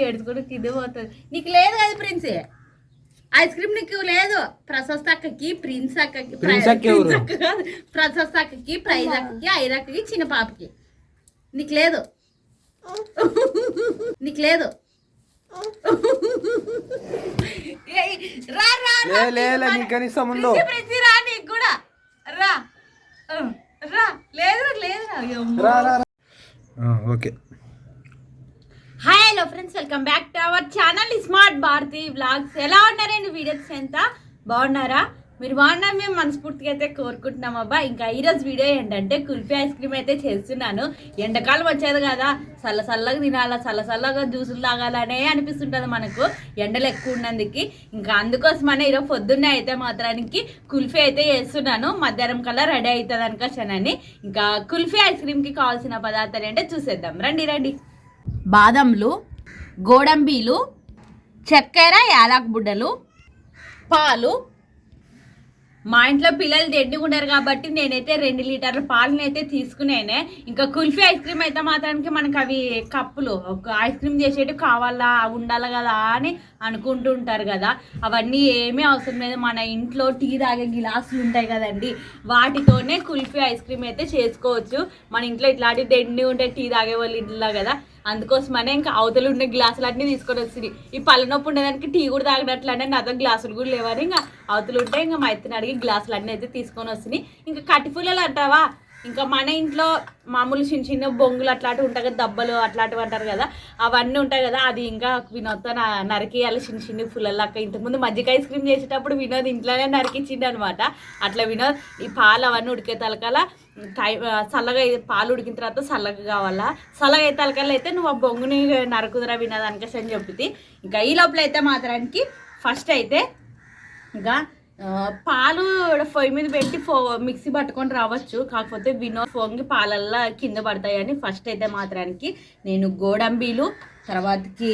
ఏడుచుకుంటూ కింద పోతుంది నీకు లేదు కదా ప్రిన్స్? ఐస్ క్రీమ్ నీకు లేదు. ప్రశస్త అక్కకి ప్రిన్స్ అక్కకి ప్రిన్స్ అక్క కాదు. ప్రశస్త అక్కకి ప్రైజ్ అక్కకి ఐర్ అక్కకి చిన్న పాపకి. నీకు లేదు. నీకు లేదు. ఏయ్, రా రా రా. లే లే లే నీకు కనీసం ఉండు. ప్రిన్సి, ప్రిన్సి, రా నీకు కూడా. రా. రా. లేదు లేదు రా. రా రా. ఆ, okay. Hi hello friends welcome back to our channel smart Bharati vlogs ఎలా ఉన్నారండి వీడియోస్ ఎంత? బాగున్నారా? మీరు బాగున్నారు మేము మనస్ఫూర్తిగా అయితే కోరుకుంటున్నాం అబ్బా. ఇంకా ఈరోజు వీడియో ఏంటంటే కుల్ఫీ ఐస్ క్రీమ్ అయితే చేస్తున్నాను. ఎండాకాలం వచ్చేది కదా. చల్ల చల్లగా తినాలా చల్ల చల్లగా జ్యూసులు తాగాలనే అనిపిస్తుంటుంది మనకు. ఎండలు ఎక్కువ ఉన్నందుకు. ఇంకా అందుకోసమనే ఈరోజు పొద్దున్నే అయితే మాత్రానికి కుల్ఫీ అయితే చేస్తున్నాను. మధ్యాహ్నం కల్లా రెడీ అవుతుంది అనుకోవచ్చానని. ఇంకా కుల్ఫీ ఐస్ క్రీమ్కి కావాల్సిన పదార్థాలు ఏంటో చూసేద్దాం. రండి రండి. బాదంలు గోడంబీలు చక్కెర యాలక్ బుడ్డలు పాలు. మా ఇంట్లో పిల్లలు తిండిగుండారు కాబట్టి నేనైతే రెండు లీటర్ల పాలను అయితే తీసుకునేనే. ఇంకా కుల్ఫీ ఐస్ క్రీమ్ అయితే మాత్రానికి మనకి అవి కప్పులు. ఒక ఐస్ క్రీమ్ చేసేటి కావాలా ఉండాలి కదా అని అనుకుంటుంటారు కదా. అవన్నీ ఏమీ అవసరం లేదు. మన ఇంట్లో టీ తాగే గిలాసులు ఉంటాయి కదండి. వాటితోనే కుల్ఫీ ఐస్ క్రీమ్ అయితే చేసుకోవచ్చు. మన ఇంట్లో ఇట్లాంటి దెండి ఉంటే టీ తాగే వాళ్ళు ఇంట్లో కదా. అందుకోసమనే ఇంకా అవతలు ఉండే గ్లాసులు అన్నీ తీసుకొని వచ్చింది. ఈ పళ్ళ నొప్పి ఉండేదానికి టీ కూడా తాగినట్లనే నాతో గ్లాసులు కూడా లేవని ఇంకా అవతలు ఉంటే ఇంకా మా ఎత్తున అడిగి గ్లాసులు అన్నీ అయితే తీసుకొని వస్తున్నాయి ఇంకా కట్టిఫుల్లలు అంటావా? ఇంకా మన ఇంట్లో మామూలు చిన్న చిన్న బొంగులు అట్లాంటివి ఉంటాయి కదా దెబ్బలు అట్లాంటివి అంటారు కదా అవన్నీ ఉంటాయి కదా అది ఇంకా వినోద్తో నా- నరికేయాలి చిన్న చిన్న పుల్లలాక ఇంతకుముందు మజ్జిగ ఐస్ క్రీమ్ చేసేటప్పుడు వినోద్ ఇంట్లోనే నరికిచ్చిండు అనమాట అట్లా వినోద్ ఈ పాలు అవన్నీ ఉడికే తలకాల టైం చల్లగా పాలు ఉడికిన తర్వాత చల్లగా కావాలా. చల్లగా అయితే తలకాల అయితే నువ్వు ఆ బొంగుని నరుకుదురా వినోదానికసి అని చెప్పింది ఇంకా ఈ లోపల అయితే మాత్రానికి ఫస్ట్ అయితే ఇంకా పాలు పొయ్యి మీద పెట్టి ఫో మిక్సీ పట్టుకొని రావచ్చు. కాకపోతే వినో పొంగి పాలల్లో కింద పడతాయని ఫస్ట్ అయితే మాత్రానికి నేను గోడంబీలు తర్వాతకి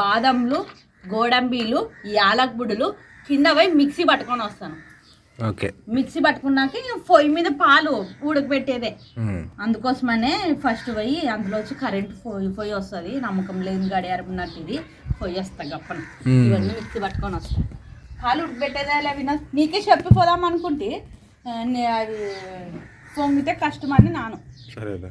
బాదంలు గోడంబీలు యాలక్ బుడ్డలు కింద పోయి మిక్సీ పట్టుకొని వస్తాను. ఓకే. మిక్సీ పట్టుకున్నాక పొయ్యి మీద పాలు ఉడకబెట్టేదే. అందుకోసమనే ఫస్ట్ పోయి అందులో వచ్చి కరెంట్ పొయ్యి పొయ్యి వస్తుంది. నమ్మకం లేని గడియారం ఉన్నట్టు ఇది. పొయ్యి వస్తా గప్పన. ఇవన్నీ మిక్సీ పట్టుకొని వస్తా. పాలు ఉడకబెట్టేదా వినా నీకే చెప్పిపోదాం అనుకుంటే అది పొంగితే కష్టమని నాను. సరేలే.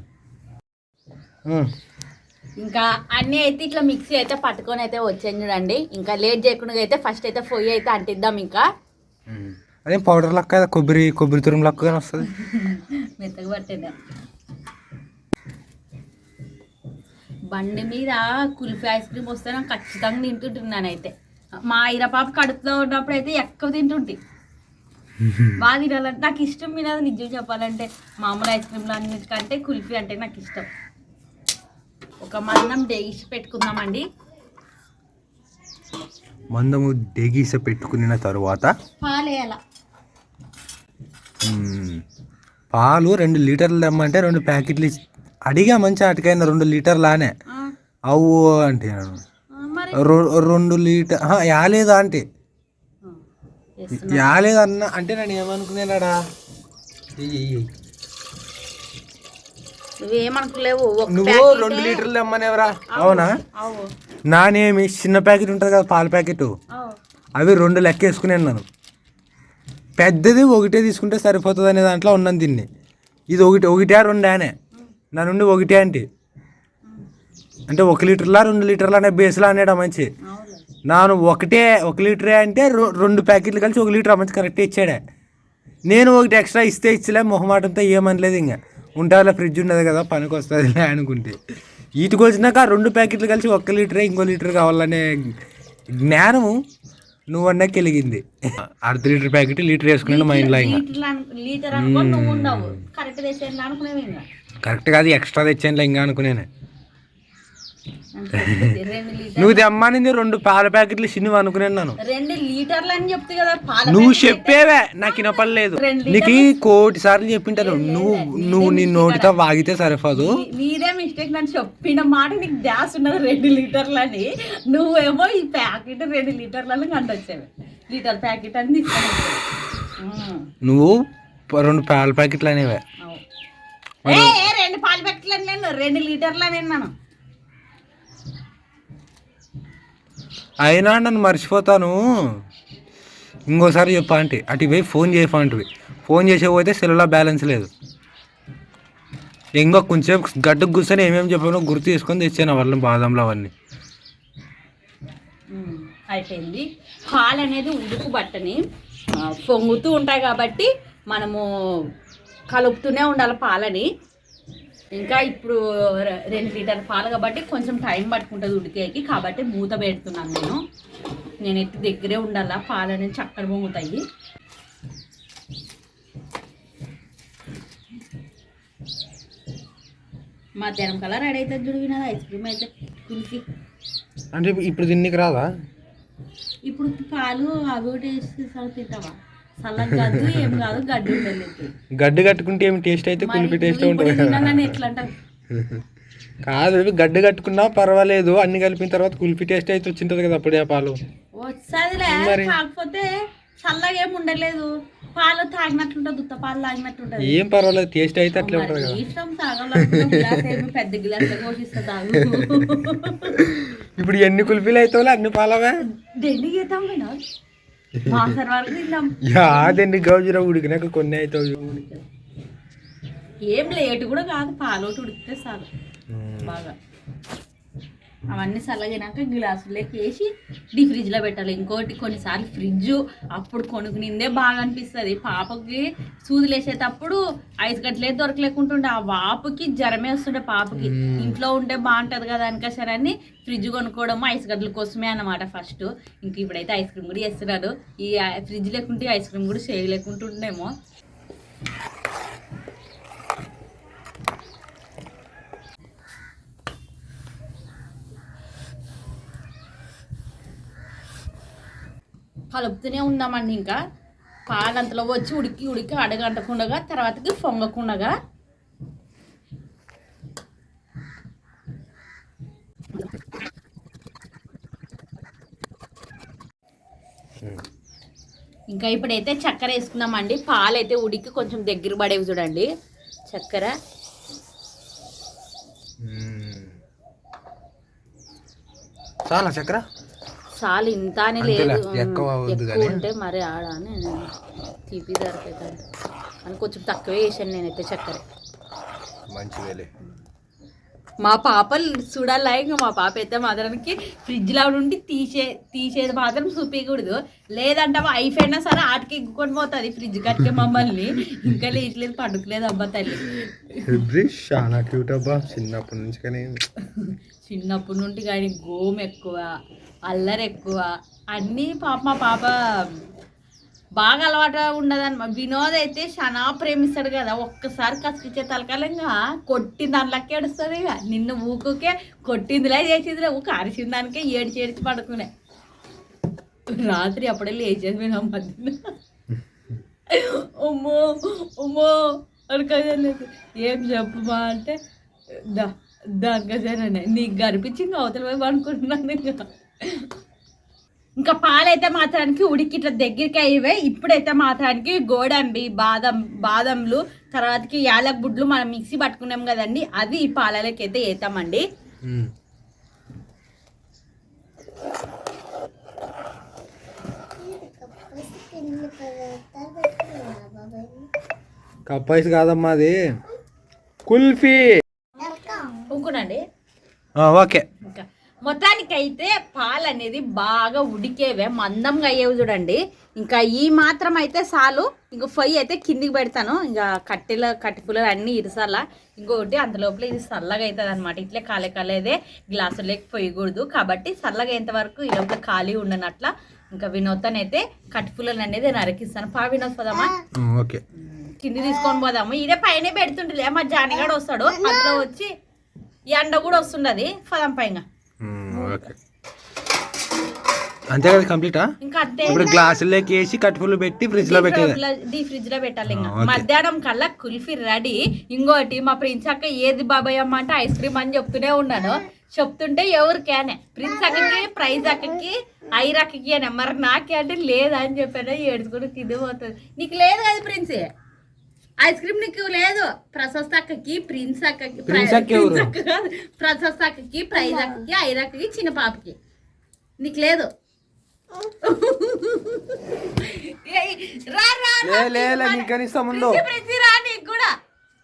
ఇంకా అన్నీ అయితే ఇట్లా మిక్సీ అయితే పట్టుకొని అయితే వచ్చాను చూడండి. ఇంకా లేట్ చేయకుండా అయితే ఫస్ట్ అయితే పొయ్యి అయితే అంటిద్దాం ఇంకా. అదే పౌడర్ లెక్క కదా, కొబ్బరి కొబ్బరి తురుము లెక్కగానే వస్తుంది. మెత్తగా పట్టేదా. బండి మీద కుల్ఫీ ఐస్ క్రీమ్ వస్తే నాకు ఖచ్చితంగా తింటుంటున్నాను అయితే మా ఇర పాప కడుపులో ఉన్నప్పుడు అయితే ఎక్కువ తింటుంటి. బాగా తినాలంటే నాకు ఇష్టం మీద నిజం చెప్పాలంటే మామూలు ఐస్ క్రీమ్లు అన్నిటికంటే కుల్ఫీ అంటే నాకు ఇష్టం. ఒక మందం డేసి పెట్టుకుందామండి. మందము డేగీస పెట్టుకున్న తరువాత? పాలేయాల. ఉమ్, పాలు రెండు లీటర్లు తెమ్మంటే రెండు ప్యాకెట్లు అడిగా మంచి అటుకైనా రెండు లీటర్లానే. అవు అంటే రెండు లీటర్ యాలేదా అంటే. యాలేదన్న అంటే నేను ఏమనుకునేనాడా. నువ్వేమనుకోలేవు నువ్వు రెండు లీటర్లు తెమ్మనేవరా అవునా? అవు నానేమి చిన్న ప్యాకెట్ ఉంటుంది కదా పాల ప్యాకెట్? అవు రెండు లెక్క వేసుకునేది నన్ను పెద్దది ఒకటే తీసుకుంటే సరిపోతుంది అనే దాంట్లో ఉన్నాను దీన్ని. ఇది ఒకటి ఒకటే రెండానే. నా నుండి ఒకటే అంటే. అంటే ఒక లీటర్లా రెండు లీటర్లా అనే బేస్లా అనేడా మంచి నాను ఒకటే ఒక లీటరే అంటే రొ- రెండు ప్యాకెట్లు కలిసి ఒక లీటర్ మంచి కరెక్ట్ ఇచ్చాడే. నేను ఒకటి ఎక్స్ట్రా ఇస్తే ఇచ్చలే మొహమాటంతో ఏమనలేదు ఇంకా ఉంటాలో ఫ్రిడ్జ్ ఉండదు కదా పనికి వస్తుంది అనుకుంటే. వీటికి వచ్చినాక రెండు ప్యాకెట్లు కలిసి ఒక్క లీటరే ఇంకో లీటర్ కావాలనే జ్ఞానము నువ్వు అన్నకి వెలిగింది అర్ధ లీటర్ ప్యాకెట్ లీటర్ వేసుకున్నాను మా ఇంట్లో ఇంకా కరెక్ట్ తెచ్చేది అనుకునేవి ఇంకా కరెక్ట్ కాదు ఎక్స్ట్రా తెచ్చాను ఇంకా అనుకునేను. నువ్వు తెమ్మనింది రెండు పాల ప్యాకెట్లు చిన్నవి అనుకునేను నేను. రెండు లీటర్లు అని చెప్తే కదా పాల నువ్వు చెప్పేవే నాకు వినపడలేదు. నీకు కోటి సార్లు చెప్పింటాను. నువ్వు నువ్వు నీ నోటితో వాగితే సరిపోదు. నీదే మిస్టేక్ నన్ను చెప్పిన మాట నీకు డ్యాస్ ఉన్నది రెండు లీటర్లు అని. నువ్వేమో ఈ ప్యాకెట్ రెండు లీటర్లను కంటొచ్చావు లీటర్ ప్యాకెట్ అని నువ్వు రెండు పాల ప్యాకెట్లు అనేవే. రెండు పాల ప్యాకెట్లు అని నేను రెండు లీటర్లు అని అన్నాను. అయినా నన్ను మర్చిపోతాను. ఇంకోసారి చెప్పా అంటే అటు పోయి ఫోన్ చేయపా అంటే ఫోన్ చేసేపోతే సెల్లులో బ్యాలెన్స్ లేదు. ఇంకో కొంచెం గడ్డకు కూర్చొని ఏమేమి చెప్పానో గుర్తు చేసుకొని తెచ్చాను వాళ్ళని బాదంలో అవన్నీ. అయిపోయింది. పాలు అనేది ఉడుకు బట్టని పొంగుతూ ఉంటాయి కాబట్టి మనము కలుపుతూనే ఉండాలి పాలని. ఇంకా ఇప్పుడు రెండు లీటర్ పాలు కాబట్టి కొంచెం టైం పట్టుకుంటుంది ఉడికేకి. కాబట్టి మూత పెడుతున్నాను నేను. నేను ఎట్టి దగ్గరే ఉండాలా? పాలు అనేది చక్కగా పొంగుతాయి మధ్యాహ్నం కల్లా రెడీ అవుతుంది చూడు ఐస్ క్రీమ్ అయితే కులికి. అంటే ఇప్పుడు తిన్నికి రాదా? ఇప్పుడు పాలు అవి ఒకటి వేసి తింటావా గడ్డు ఏం కాదు గడ్డు ఉండలేదు గడ్డి కట్టుకుంటే ఏమి టేస్ట్ అయితే కులిపి టేస్ట్ ఉంటుంది కదా ఎట్లా గడ్డి కట్టుకున్నా పర్వాలేదు అన్ని కలిపిన తర్వాత కుల్ఫీ టేస్ట్ అయితే వచ్చింటది కదా అప్పుడే పాలు. వచ్చేదిలే. కాకపోతే చల్లగా ఏం ఉండలేదు. పాలు తాగినట్లుంటది ఉత్త పాలు తాగినట్లుంటది. ఏం పర్వాలేదు టేస్ట్ అయితే అట్లే ఉంటుంది ఇష్టం ఏమి పెద్ద గ్లాస్ కోసిస్తా తాగు. ఇప్పుడు ఎన్ని కుల్ఫీలు అవుతావు అన్ని పాలవే? గీతాం యాదండి గౌజురా ఉడికినాక కొన్ని అవుతావు ఏం లేటు కూడా కాదు పాలు ఒకటి ఉడికితే చాలు. బాగా. అవన్నీ చల్లగినాక గ్లాసులోకి వేసి డీ ఫ్రిడ్జ్లో పెట్టాలి. ఇంకోటి కొన్నిసార్లు ఫ్రిడ్జ్ అప్పుడు కొనుక్కునిందే బాగా అనిపిస్తుంది పాపకి సూదులు వేసేటప్పుడు ఐస్ గట్లే దొరకలేకుంటుండే. ఆ వాపుకి జ్వరమే వస్తుండే పాపకి. ఇంట్లో ఉంటే బాగుంటుంది కదా అనుకోసరని ఫ్రిడ్జ్ కొనుక్కోవడం ఐస్ గడ్డల కోసమే అన్నమాట ఫస్ట్. ఇంక ఇప్పుడైతే ఐస్ క్రీమ్ కూడా చేస్తున్నాడు. ఈ ఫ్రిడ్జ్ లేకుంటే ఐస్ క్రీమ్ కూడా చేయలేకుంటుండేమో. కలుపుతూనే ఉందామండి ఇంకా. పాలంతలో వచ్చి ఉడికి ఉడికి అడగంటకుండగా తర్వాతకి పొంగకుండగా. ఇంకా ఇప్పుడైతే చక్కెర వేసుకున్నామండి. పాలు అయితే ఉడికి కొంచెం దగ్గర పడేవి చూడండి. చక్కెర. చాలా చక్కెర? చాలు ఇంత అని లేదు. ఎక్కువ. ఉంటే మరి ఆడ అని తీపి సరిపోతుంది. అని కొంచెం తక్కువే వేసాను నేనైతే చక్కెర. మంచి వేలే మా పాపలు చూడాలా ఇంకా మా పాప అయితే మాత్రానికి ఫ్రిడ్జ్లో నుండి తీసే తీసేది మాత్రం చూపించకూడదు లేదంటే అయిపోయినా సరే ఆటకి ఎగ్గుకొని పోతుంది ఫ్రిడ్జ్ కట్టుకే మమ్మల్ని. ఇంకా లేట్లేదు పండుకోలేదు అబ్బా తల్లి. చాలా క్యూట్ అబ్బా. చిన్నప్పటి నుంచి కానీ చిన్నప్పటి నుండి కానీ గోమ్ ఎక్కువ అల్లరి ఎక్కువ అన్నీ పాప మా పాప బాగా అలవాటు ఉండదన్నమాట వినోద్ అయితే చాలా ప్రేమిస్తాడు కదా ఒక్కసారి కసికిచ్చే తలకాలంగా కొట్టిన దానిలోకి ఏడుస్తుంది ఇక. నిన్ను ఊకుకే కొట్టిందిలా చేసిందిలే ఊక అరిచిన దానికే ఏడిచి ఏడిచి పడుకునే. రాత్రి అప్పుడే లేచేసి మేము మధ్యన ఉమ్మో అమ్మో అడగలేదు ఏం చెప్పమా అంటే దా దానికసేనండి నీకు కనిపించింది అవతల వైపు అనుకుంటున్నాను ఇంకా. ఇంకా పాలైతే మాత్రానికి ఉడికి ఇట్లా దగ్గరికి అయ్యవే. ఇప్పుడైతే మాత్రానికి గోడంబి బాదం బాదంలు తర్వాతకి యాలక్ బుడ్లు మనం మిక్సీ పట్టుకున్నాం కదండి అది ఈ పాలలోకి అయితే వేస్తామండి కప్పాయిస్ కాదమ్మా అది. కుల్ఫీ. ఓకే. ఇంకా మొత్తానికైతే పాలు అనేది బాగా ఉడికేవే మందంగా అయ్యేవి చూడండి. ఇంకా ఈ మాత్రం అయితే చాలు. ఇంకో పొయ్యి అయితే కిందికి పెడతాను. ఇంకా కట్టెల కట్టెపులు అన్నీ ఇరసాల ఇంకొకటి అంత లోపల ఇది చల్లగా అవుతుంది అనమాట ఇట్లే కాలే కాలేదే గ్లాసులోకి పోయకూడదు. కాబట్టి చల్లగా అయ్యేంత వరకు ఈ లోపల ఖాళీ ఉండనట్ల ఇంకా వినోద్తానైతే అయితే కట్టుపులను అనేది నరికిస్తాను పా వినోద్ పోదామా? ఓకే. కింది తీసుకొని పోదాము. ఈడే పైన పెడుతుండలే మా జానిగాడు వస్తాడు. అందులో వచ్చి ఎండ కూడా వస్తుండది పదం పైన. అంతే కదా కంప్లీటా? ఇంకా అంతే. ఇప్పుడు గ్లాసుల్లోకి వేసి కట్టుపులు పెట్టి ఫ్రిడ్జ్లో పెట్టేది. డీ ఫ్రిడ్జ్లో పెట్టాలి ఇంకా. మధ్యాహ్నం కల్లా కుల్ఫీ రెడీ. ఇంకోటి మా ప్రిన్స్ అక్క ఏది బాబాయ్ అమ్మ అంటే ఐస్ క్రీమ్ అని చెప్తూనే ఉన్నాను. చెప్తుంటే ఎవరికేనే ప్రిన్స్ అక్కకి ప్రైజ్ అక్కకి ఐర్ అక్కకి అని మరి నాకే అంటే లేదా అని చెప్పాను. ఏడుచుకుని తిండి పోతుంది నీకు లేదు కదా ప్రిన్స్? ఐస్ క్రీమ్ నీకు లేదు. ప్రశస్త అక్కకి ప్రిన్స్ అక్కకి ప్రిన్స్ అక్క కాదు. ప్రశస్త అక్కకి ప్రైజ్ అక్కకి ఐర్ అక్కకి చిన్న పాపకి. నీకు లేదు. ఏయ్, రా రా నీకు ముందు ప్రిన్సి, ప్రిన్సి, రా నీకు కూడా.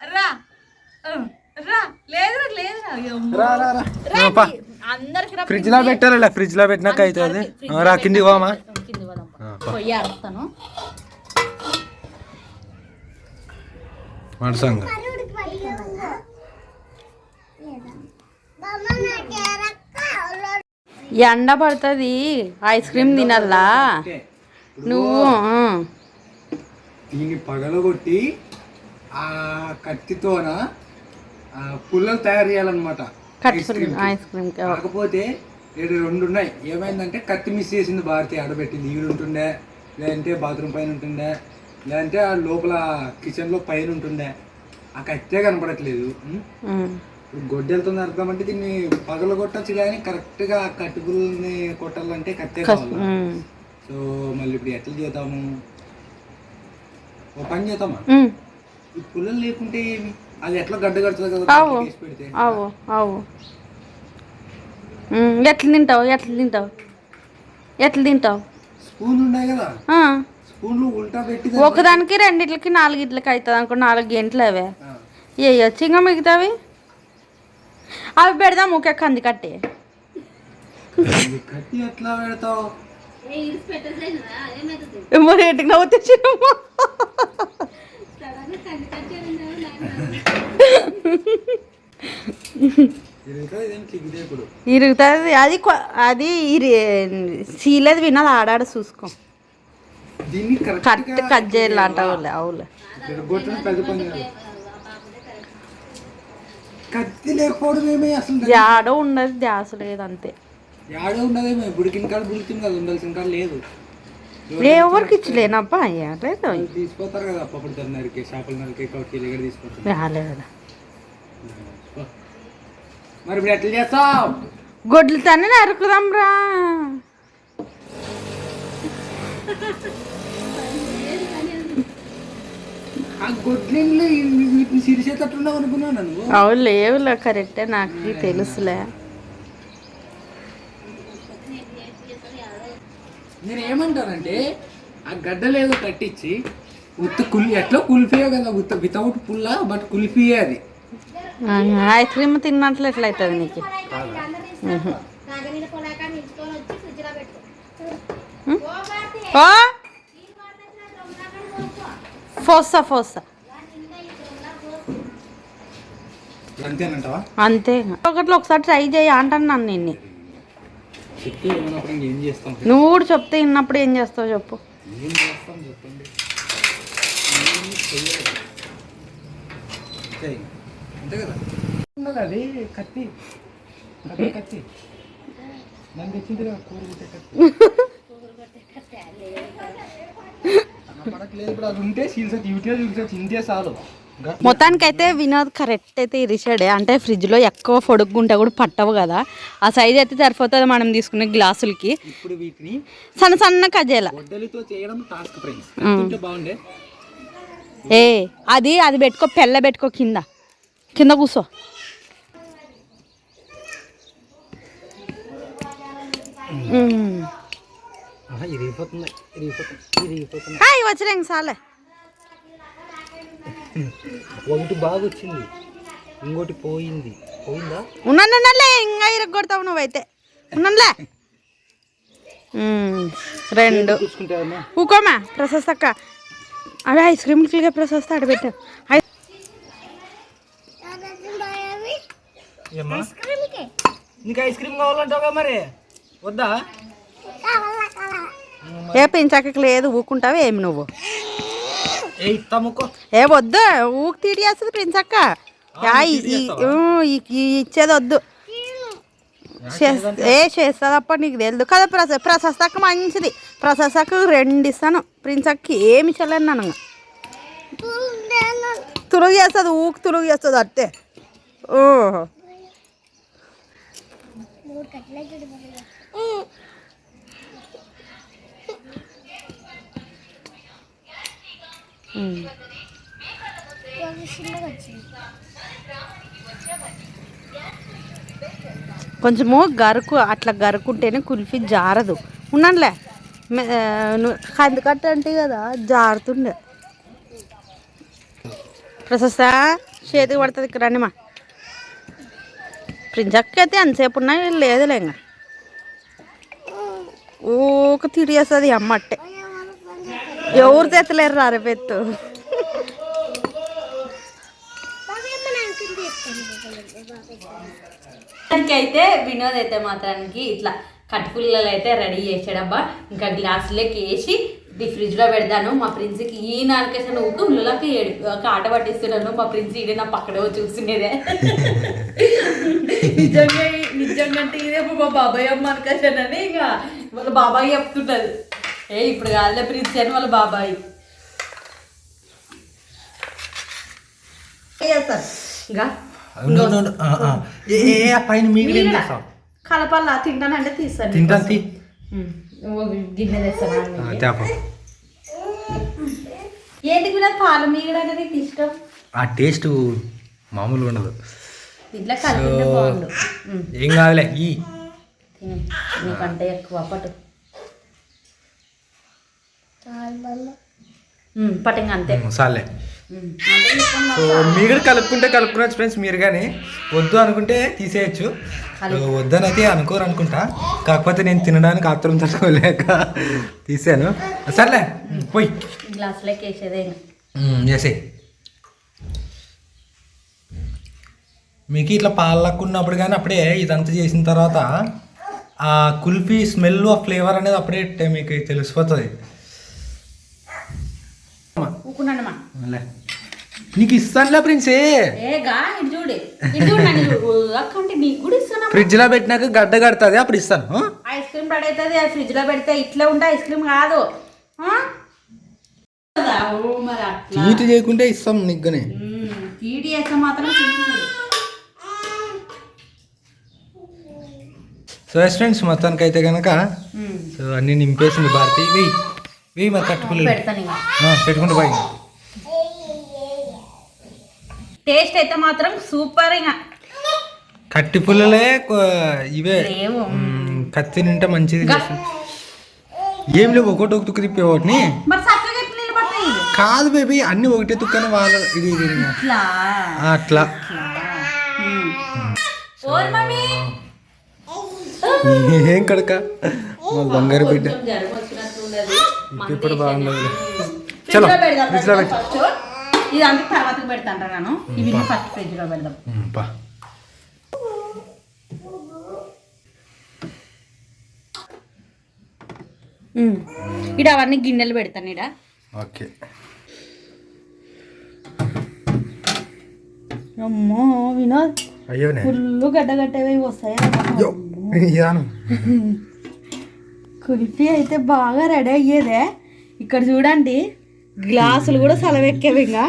రా. రా. లేదు లేదు రా. రా రా పా. అందరికి రా ఫ్రిడ్జ్లో పెట్టాలి ఫ్రిడ్జ్లో పెట్టినాక అవుతుంది. రా కిందికి పోమా. పోదాం పొయ్యి ఆడుతాను మడసంగా ఎండ పడుతుంది. ఐస్ క్రీమ్ తినల్లా నువ్వు. దీన్ని పగలగొట్టి ఆ కత్తితోన పుల్లలు తయారు చేయాలన్నమాట. ఐస్ క్రీమ్ కాకపోతే ఏడు రెండు ఉన్నాయి ఏమైందంటే కత్తి మిస్ చేసింది భారతి ఆడబెట్టింది. ఈడు ఉంటుండే లేదంటే బాత్రూమ్ పైన ఉంటుండే. లేదంటే ఆ లోపల కిచెన్లో పైన ఉంటుండే ఆ కత్తే కనపడట్లేదు? ఇప్పుడు గొడ్డలతో నరుకుదామంటే దీన్ని పగల కొట్టచ్చు కానీ కరెక్ట్గా ఆ పుల్లని కొట్టాలంటే కత్తే కావాలి? సో మళ్ళీ ఇప్పుడు ఎట్లా చేద్దాము? ఓ పని చేద్దామా? ఈ పుల్లలు లేకుంటే ఏమి? అది ఎట్లా గడ్డ కడుతుంది కదా పెడితే? ఎట్లా తింటావు? ఎట్లా తింటావు? ఎట్లా తింటావు? స్పూన్ ఉన్నాయి కదా ఒకదానికి రెండిట్లకి నాలుగిట్లకి అవుతుంది అనుకో నాలుగు గంటలు అవే. వేయచ్చు ఇంకా మిగతావి? అవి పెడదాం ఒకే కంది కట్టి. మరి ఎట్టుకు ఇరుగుతుంది అది అది సీలేదు వినాలి ఆడాడ చూసుకో. కరెక్ట్ కట్ చేయాలి? అంటావులే అవులే కాదు. కత్తి లేకపోవడం అసలు జాడో ఉండదు ధ్యాస లేదు అంతే. యాడే ఉండదేమో బుడికిన కాడ బుడికిన కాదు ఉండాల్సిన కాడ లేదు. ఎవరికి ఇచ్చలేనప్పా లేదు. తీసిపోతారు కదా అప్పుడు దాన్ని నరికి చేపలు నరికి దగ్గర తీసుకుంటారు రాలేదు మరి ఇప్పుడు ఎట్లా చేస్తావు? గొడ్లు తనే నరుకుదాం రా వీటిని సిరిసేటట్టున్నావు అనుకున్నాను నువ్వు అవు లేవులే కరెక్టే నాకు తెలుసులే. నేను ఏమంటానంటే ఆ గడ్డలు ఏదో కట్టించి ఉత్త కుల్ ఎట్లా కుల్ఫీయే కదా ఉత్త వితౌట్ పుల్ల బట్ కుల్ఫీయే అది. ఐస్ క్రీమ్ తిన్నట్లు ఎట్లా అవుతుంది నీకు. ఓ! ఫోస్తా ఫోస్తా అంతే. ఒకటి ఒకసారి ట్రై చేయి అంటున్నాను నిన్ను. నువ్వు కూడా చెప్తే విన్నప్పుడు ఏం చేస్తావు చెప్పు. ఏం చేస్తాం చెప్పండి. ఏం చెయ్యలేదు. చెయ్యి. అంతే కదా? ఉన్నది అది కత్తి. మొత్తానికైతే వినోద్ కరెక్ట్ అయితే ఇరిచాడే అంటే ఫ్రిడ్జ్లో ఎక్కువ పొడుగ్గుంటే కూడా పట్టవు కదా. ఆ సైజ్ అయితే సరిపోతుంది మనం తీసుకునే గ్లాసులకి. సన్న సన్న కజేల ఏ అది అది పెట్టుకో పెళ్ళ పెట్టుకో కింద. కింద కూర్చో. ఇరిగిపోతుంది ఇరిగిపోతుంది సాలే. ఒకటి బాగా వచ్చింది ఇంకోటి పోయింది. పోయిందా? ఉన్నాను ఉన్నానులే ఇంకా ఇరగొడతావు నువ్వైతే. ఉన్నానులే. రెండు. ఊకోమా ప్రశస్త అక్క. అవి ఐస్ క్రీమ్లకి ప్రశస్త ఆడ పెట్టావు నీకు ఐస్ క్రీమ్ కావాలంటావుగా మరి? వద్దా? ఏ పెంచాక లేదు ఊకుంటావు ఏమి నువ్వు? ఏ వద్దు ఊకి తీడియేస్తుంది పెంచక్క. ఇచ్చేది వద్దు. ఏ చేస్తుందప్ప నీకు తెలియదు కదా ప్రస ప్రశస్తక్క మంచిది. ప్రశస్తకు రెండు ఇస్తాను ప్రిన్సక్కి ఏమి ఇచ్చలేను నన్ను. తులుగు చేస్తుంది ఊకి తులుగు చేస్తుంది అట్టే. ఓహో. కొంచెము గరుకు అట్లా గరుకుంటేనే కుల్ఫీ జారదు. ఉన్నానులే. నువ్వు కందికట్ట అంటే కదా జారుతుండే. ప్రశస్త చేతికి పడుతుంది ఇక్కడ రండి మా. ప్రిన్సక్క అయితే ఎంతసేపు ఉన్నా లేదులే ఇంకా. ఊక తిరిగేస్తుంది అమ్మ అట్టే. ఎవరు తెత్తలేరు రారపెత్తు అయితే వినోద్ అయితే మాత్రానికి ఇట్లా కట్టుపుల్లలు అయితే రెడీ చేసాడబ్బా ఇంకా గ్లాసులోకి వేసి ఇది ఫ్రిడ్జ్లో పెడతాను. మా ప్రిన్స్కి ఈ నాలుకేసిన ఊకు ఏడు ఒక ఆట పట్టిస్తున్నాను. మా ప్రిన్స్ ఈడే నా పక్కన చూసుకునేదే నిజంగా నిజంగా అంటే ఇదే మా బాబాయ్ అమ్మ అనుకోసానని ఇంకా వాళ్ళ బాబాయ్ చెప్తుంటది. ఏ ఇప్పుడు కాదులే అని వాళ్ళ బాబాయ్. ఇంకా? పైన చేస్తావు కలపల్లా తింటానంటే తీస్తాను. తింటాను తీ. గిన్నె తెస్తాను ఏంటి కూడా పాల నీకు ఇష్టం? ఆ టేస్ట్ మామూలుగా ఉండదు. ఇట్లా ఉమ్, ఏం కాదులే ఈ. తిను. నీకంటే ఎక్కువ పట్టు. ఉమ్, పట్టింగ్ అంతే. సాలే ఉమ్, అంటే ఇష్టం సో మీగడ కలుపుకుంటే కలుపుకున్నచ్చు ఫ్రెండ్స్ మీరు కానీ వద్దు అనుకుంటే తీసేయచ్చు. వద్దనైతే అనుకోరు అనుకుంటా. కాకపోతే నేను తినడానికి ఆత్రం తట్టుకోలేక తీసాను. సర్లే పోయి. గ్లాసులోకి వేసేదే మీకు ఇట్లా పాలకున్నప్పుడు కానీ అప్పుడే ఇదంతా చేసిన తర్వాత ఆ కుల్ఫీ స్మెల్ ఆ ఫ్లేవర్ అనేది అప్పుడే మీకు తెలిసిపోతుంది. మా లే. నీకు ఇస్తానులే ప్రిన్సే ఏగా ఇది చూడు ఇది చూడు నన్ను అక్క అంటే నీకు కూడా ఇస్తాను ఫ్రిడ్జ్లో పెట్టినాక గడ్డ కడుతుంది అప్పుడు ఇస్తాను ఆ? ఐస్ క్రీమ్ పడైతుంది ఫ్రిడ్జ్లో పెడితే ఇట్లా ఉంటే ఐస్ క్రీమ్ కాదు ఆ? తీటి చేయకుంటే ఇస్తాం మ్మ్. తీటి వేస్తే మాత్రం. సో ఫ్రెండ్స్ మొత్తానికి అయితే కనుక. సో అన్ని నింపేసింది భారతి వెయ్యి వెయ్యి మరి కట్టుకుని పెట్టుకుంటే బాయ్ టేస్ట్ అయితే మాత్రం సూపర్ ఇంకా కట్టి పుల్లలే ఇవే. కత్తి నింటే మంచిది. ఏం లేవు ఒకటి ఒక తుక్కు తిప్పే ఒకటిని? కాదు బేబీ అన్ని ఒకటే తుక్కని వాళ్ళ ఇది అట్లా? ఏం కడక? బంగారు బిడ్డ. ఇప్పుడు బాగుండదు. చలో పెట్టు ఇది అంతా తర్వాత పెడతాను నేను. ఇవి ఫస్ట్ ఫ్రిడ్జ్లో పెడదాం ఇడ అవన్నీ గిన్నెలు పెడతాను ఇడ. ఓకే. అమ్మో వినోద్. ఫుల్ గడ్డ గడ్డవి వస్తాయి కుల్ఫీ అయితే బాగా రెడీ అయ్యేదే. ఇక్కడ చూడండి. గ్లాసులు కూడా సలవెక్కేవి ఇంకా.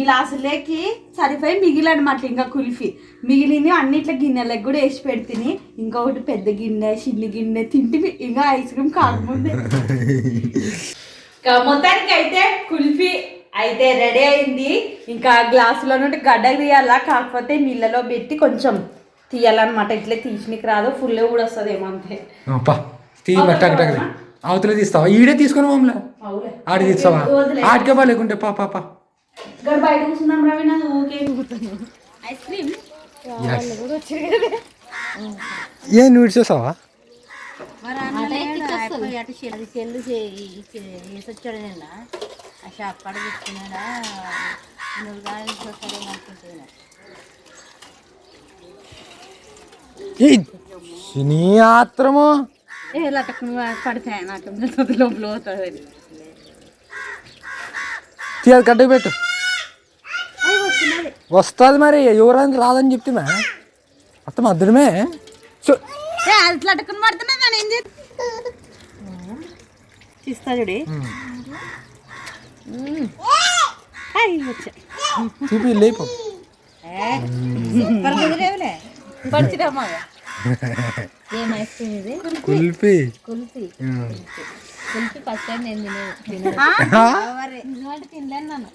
గ్లాసులేకి సరిపోయి మిగిలనమాట ఇంకా కుల్ఫీ. మిగిలిన అన్నిట్లో గిన్నెలకు కూడా వేసి పెడితిని. ఇంకొకటి పెద్ద గిన్నె చిన్ని గిన్నె తింటి ఇంకా ఐస్ క్రీమ్ కాకముందే. ఇంకా మొత్తానికి అయితే కుల్ఫీ అయితే రెడీ అయింది. ఇంకా గ్లాసులో నుండి గడ్డ తీయాలా కాకపోతే నీళ్ళలో పెట్టి కొంచెం తీయాలన్నమాట. ఇట్లే తీసినకి రాదు. ఫుల్ కూడా వస్తుంది ఏమో అంతే పా తీ టక్ టక్ అవతలే తీస్తావా? ఈడే తీసుకొని మమ్మల్ని అవులే. ఆడి తీస్తావా. ఆడికే బా లేకుంటే పా పా ఏం నువ్వు చూసావా? అటు చెల్లి చెల్లు వేసొచ్చాడు నిన్న. ఆ షాప్ కాడ తెచ్చుకున్నాడా నువ్వు కానీ వస్తాడేమో అనుకుంటున్నా. ఏ నీ ఆత్రము. ఏ లటకు పడితే నాకు లోపల పోతుంది. తీయాలి కట్టకు పెట్టు. వస్తుంది మరి ఎవరైనా రాదని చెప్తున్నా అత్త మద్దడమే సో అట్లా అటుకుని పడుతున్నా నేను ఏం చేస్తా చూడి. వచ్చా చూపి లేపు. ఏం ఐస్ క్రీమ్ ఇది? కుల్ఫీ. కుల్ఫీ. కుల్ఫీ. ఫస్ట్ టైం నేను తినలేను నన్ను.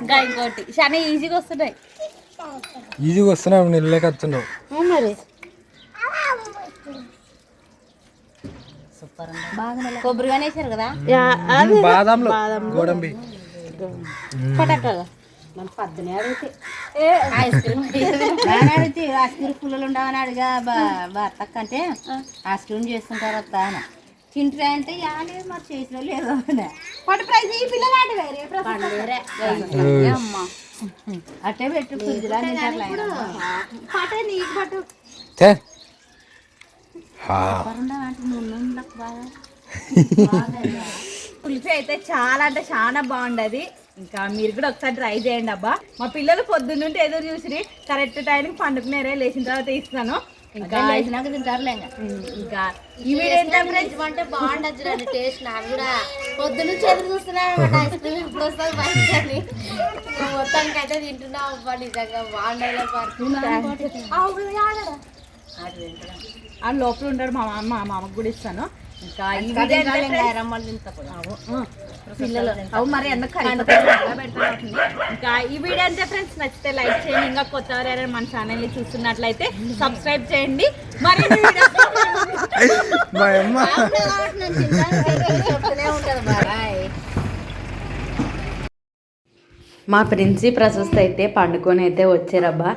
ఇంకా ఇంకోటి. చాలా ఈజీగా వస్తున్నాయి. ఈజీగా వస్తున్నావు నెల్లకి వస్తున్నావు మరి? కొబ్బరిగానే వేసారు కదా? బాదంలో. గోడంబి. పటాకాగా మన పద్దనే అడిగితే. ఐస్ క్రీమ్ అడిగితే ఐస్ క్రీమ్ పుల్లలు ఉండవని అడిగా భర్తక్క అంటే ఐస్ క్రీమ్ చేసుకుంటారు అత్త అని తింటారా అంటే యాలేదు మరి చేసిన లేదు పట్టు ప్రైజ్ ఈ పిల్లలు వేరే పండుగరే. అమ్మా. అట్టే పెట్టు ఫ్రిడ్జ్లో పట్టు నీకు పట్టు. అంటే కుల్ఫీ అయితే చాలా అంటే చాలా బాగుండదు. ఇంకా మీరు కూడా ఒకసారి ట్రై చేయండి అబ్బా. మా పిల్లలు పొద్దున్నుంటే ఎదురు చూసి కరెక్ట్ టైంకి పండుకునేరే లేచిన తర్వాత ఇస్తాను. ఇంకా ఇంకా. తింటారులే అంటే బాగుండదు రండి టేస్ట్ నాకు కూడా. పొద్దు నుంచి ఎదురు చూస్తున్నాను ఐస్ క్రీమ్ ఎప్పుడు వస్తుంది బయటకి అని మొత్తానికి అయితే తింటున్నాం అబ్బా నిజంగా ఆ లోపల ఉంటాడు మా మామ మా మామకు కూడా ఇస్తాను. ఇంకా ఈ వీడియో అంతే ఫ్రెండ్స్ నచ్చితే లైక్ చేయండి. ఇంకా కొత్త ఎవరైనా మన ఛానల్ని చూస్తున్నట్లయితే సబ్స్క్రైబ్ చేయండి. మరి మా అమ్మ. చెప్తూనే ఉంటుంది బాయ్. మా ప్రిన్సి ప్రశస్త అయితే పండుకొని అయితే వచ్చారబ్బా.